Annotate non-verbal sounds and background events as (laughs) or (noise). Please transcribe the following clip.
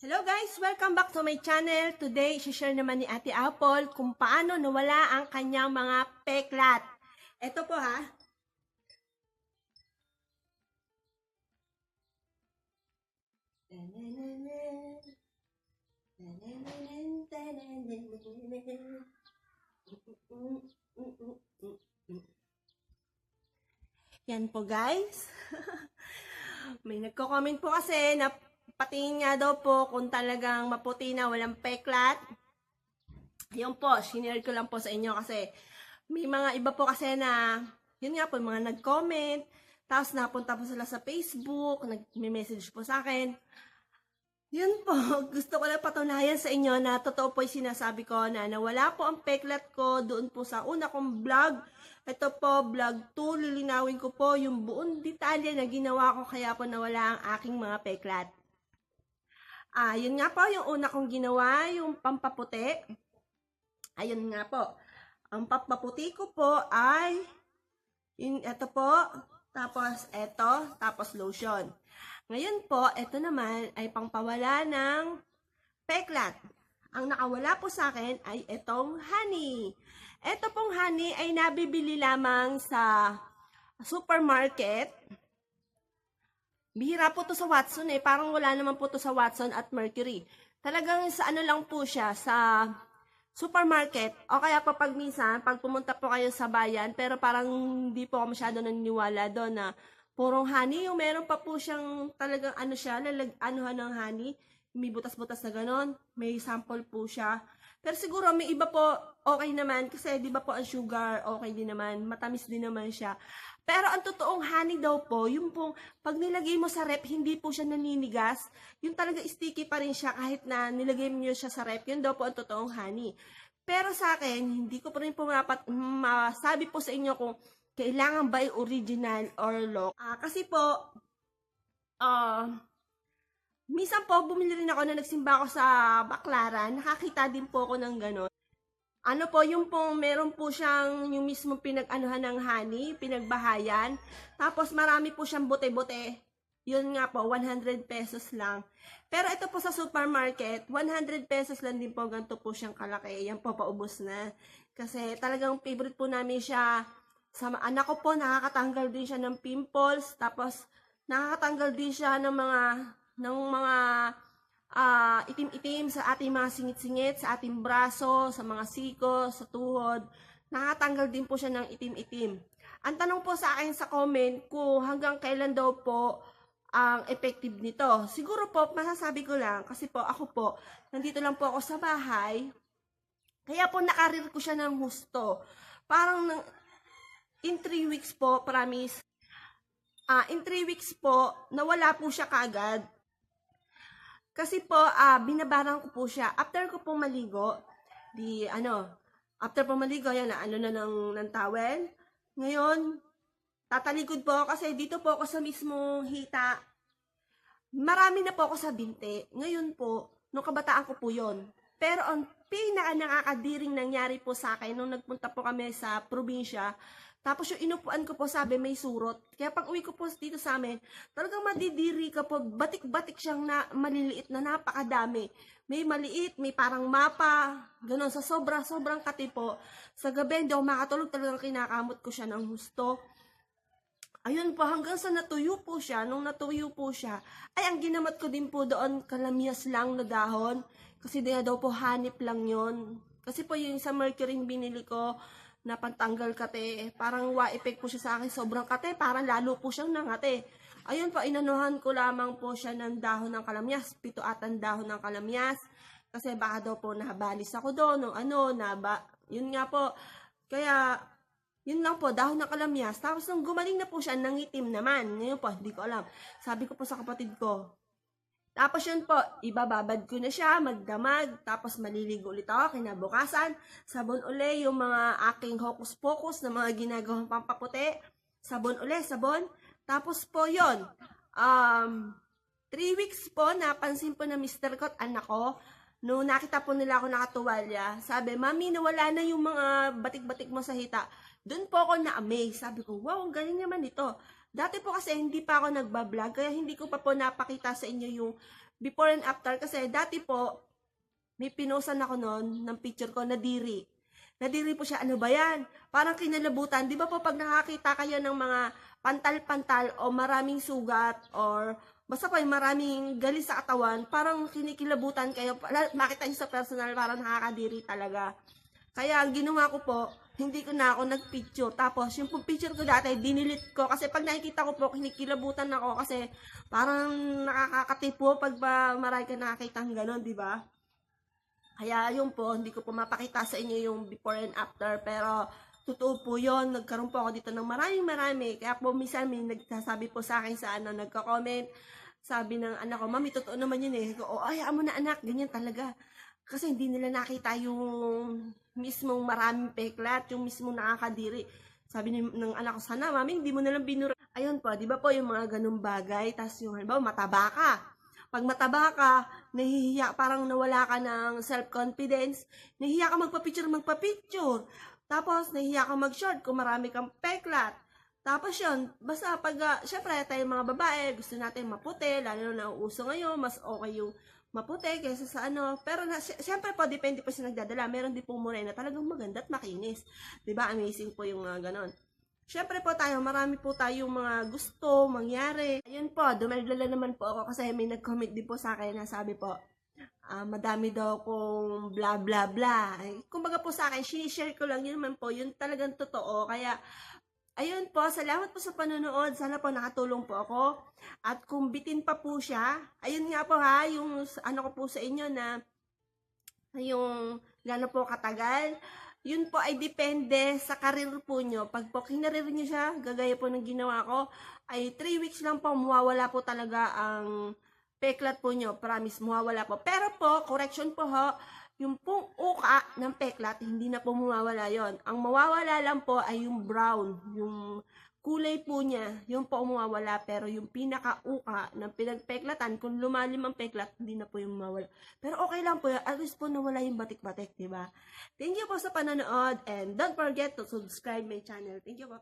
Hello guys! Welcome back to my channel. Today, share naman ni Ate Apple kung paano nawala ang kanyang mga peklat. Ito po ha. Yan po guys. (laughs) May nagko-comment po kasi na patingin nga daw po kung talagang maputi na walang peklat. Yun po, sinare ko lang po sa inyo kasi may mga iba po kasi na, yun nga po, mga nag-comment, tapos napunta po sila sa Facebook, nag-message po sa akin. Yun po, (laughs) gusto ko lang patunayan sa inyo na totoo po yung sinasabi ko na nawala po ang peklat ko doon po sa una kong vlog. Ito po, vlog 2, lilinawin ko po yung buong detalye na ginawa ko kaya po nawala ang aking mga peklat. Ah, yun nga po, yung una kong ginawa, yung pampaputi. Ayun nga po. Ang pampaputi ko po ay, yun, ito po, tapos ito, tapos lotion. Ngayon po, ito naman ay pangpawala ng peklat. Ang nakawala po sa akin ay itong honey. Ito pong honey ay nabibili lamang sa supermarket. Bihira po to sa Watson eh. Parang wala naman po to sa Watson at Mercury. Talagang sa ano lang po siya, sa supermarket. O kaya po pag minsan, pag pumunta po kayo sa bayan, pero parang hindi po ako masyado naniniwala doon na purong honey. Yung meron pa po siyang talagang ano siya, lalag, anuhan ng honey. May butas-butas na ganon. May sample po siya. Pero siguro may iba po okay naman kasi 'di ba po ang sugar okay din naman, matamis din naman siya. Pero ang totoong honey daw po, yung pong pag nilagay mo sa rep, hindi po siya naninigas. Yung talaga sticky pa rin siya kahit na nilagay mo siya sa rep. Yun daw po ang totoong honey. Pero sa akin, hindi ko pa rin po mapat, masabi po sa inyo kung kailangan ba original or lock. Ah, kasi po, ah, Minsan po, bumili rin ako na nagsimba ako sa Baklaran. Nakakita din po ako ng gano'n. Ano po, yung po, meron po siyang yung mismo pinag-anuhan ng honey, pinagbahayan. Tapos marami po siyang bote-bote. Yun nga po, 100 pesos lang. Pero ito po sa supermarket, 100 pesos lang din po, ganito po siyang kalaki. Yan po, paubos na. Kasi talagang favorite po namin siya. Sa anak ko po, nakakatanggal din siya ng pimples. Tapos, nakakatanggal din siya ng mga ng mga ah, itim-itim sa ating mga singit-singit, sa ating braso, sa mga siko, sa tuhod. Nakatanggal din po siya ng itim-itim. Ang tanong po sa akin sa comment kung hanggang kailan daw po ang effective nito. Siguro po, masasabi ko lang, kasi po ako po, nandito lang po ako sa bahay, kaya po nakarir ko siya ng husto. Parang in 3 weeks po, promise, ah in 3 weeks po, nawala po siya kaagad. Kasi po, ah binabarang ko po siya. After ko po maligo, di ano, after po maligo, yan, ano na ng, ng towel. Ngayon, tatalikod po kasi dito po ako sa mismong hita. Marami na po ako sa binte. Ngayon po, nung kabataan ko po yon. Pero ang pinaka nakakadiring nangyari po sa akin nung nagpunta po kami sa probinsya, tapos yung inupuan ko po sabi may surot. Kaya pag uwi ko po dito sa amin, talagang madidiri ka po, batik-batik siyang na, maliliit na napakadami. May maliit, may parang mapa, ganun, sa sobra, sobrang kati po. Sa gabi, hindi ako makatulog, talagang kinakamot ko siya ng husto. Ayun po, hanggang sa natuyo po siya, nung natuyo po siya, ay ang ginamat ko din po doon, kalamias lang na dahon. Kasi di daw po hanip lang yon Kasi po yung sa mercury binili ko, na pantanggal kate, parang wa effect po siya sa akin, sobrang kate, parang lalo po siyang nangate. Ayun po, inanuhan ko lamang po siya ng dahon ng kalamyas, pito atan dahon ng kalamyas, kasi baka daw po nahabalis ako doon, o ano, naba, yun nga po, kaya, yun lang po, dahon ng kalamyas. Tapos nung gumaling na po siya, nangitim naman. Ngayon po, hindi ko alam. Sabi ko po sa kapatid ko. Tapos yun po, ibababad ko na siya, magdamag, tapos maliligo ulit ako, kinabukasan, sabon uli yung mga aking hocus-pocus na mga ginagawang pampaputi, sabon uli, sabon, tapos po yon um, three weeks po, napansin po na Mr. Kot, anak ko, no nakita po nila ako nakatuwalya, sabi, Mami, nawala na yung mga batik-batik mo sa hita. Doon po ako na-amaze. Sabi ko, wow, ang galing naman ito. Dati po kasi hindi pa ako nagbablog, kaya hindi ko pa po napakita sa inyo yung before and after kasi dati po, may pinosan ako noon ng picture ko na diri. Nadiri po siya, ano ba yan? Parang kinalabutan. Di ba po pag nakakita kayo ng mga pantal-pantal o maraming sugat or basta po yung maraming gali sa katawan, parang kinikilabutan kayo. Makita niyo sa personal, parang nakakadiri talaga. Kaya ang ginawa ko po, hindi ko na ako nagpicture. Tapos yung picture ko dati, dinilit ko. Kasi pag nakikita ko po, kinikilabutan ako kasi parang nakakakatipo pag ba marami ka nakakita ng gano'n, di ba? Kaya yun po, hindi ko po mapakita sa inyo yung before and after. Pero totoo po yun, nagkaroon po ako dito ng maraming marami. Kaya po minsan may nagsasabi po sa akin sa ano, nagko-comment. Sabi ng anak ko, Mami, totoo naman yun eh. O, ay, amo na anak, ganyan talaga. Kasi hindi nila nakita yung mismong maraming peklat, yung mismong nakakadiri. Sabi ni, ng anak ko, sana mami, hindi mo nalang binura. Ayun po, di ba po yung mga ganung bagay, tas yung halimbawa, mataba ka. Pag mataba ka, nahihiya, parang nawala ka ng self-confidence, nahihiya ka magpa-picture, magpa-picture. Tapos, nahihiya ka mag-short kung marami kang peklat. Tapos yun, basta pag, uh, syempre tayo mga babae, gusto natin maputi, lalo na uso ngayon, mas okay yung maputi kaysa sa ano. Pero na, sy- syempre po, depende po sa nagdadala. Meron din po morena talagang maganda at makinis. ba Amazing po yung mga ganon. Syempre po tayo, marami po tayong mga gusto mangyari. Ayun po, dumalala naman po ako kasi may nag-comment din po sa akin na sabi po, ah, madami daw kung bla bla bla. Kumbaga po sa akin, share ko lang yun naman po, yun talagang totoo. Kaya, ayun po, salamat po sa panonood. Sana po nakatulong po ako. At kung bitin pa po siya, ayun nga po ha, yung ano ko po sa inyo na yung gano'n po katagal, yun po ay depende sa karir po nyo. Pag po kinarir nyo siya, gagaya po ng ginawa ko, ay 3 weeks lang po, mawawala po talaga ang peklat po nyo. Promise, mawawala po. Pero po, correction po ho, yung pong uka ng peklat, hindi na po mawawala yon. Ang mawawala lang po ay yung brown, yung kulay po niya, yung po mawawala. Pero yung pinaka-uka ng pinagpeklatan, kung lumalim ang peklat, hindi na po yung mawawala. Pero okay lang po yun. At least po nawala yung batik-batik, di ba? Thank you po sa panonood and don't forget to subscribe my channel. Thank you po.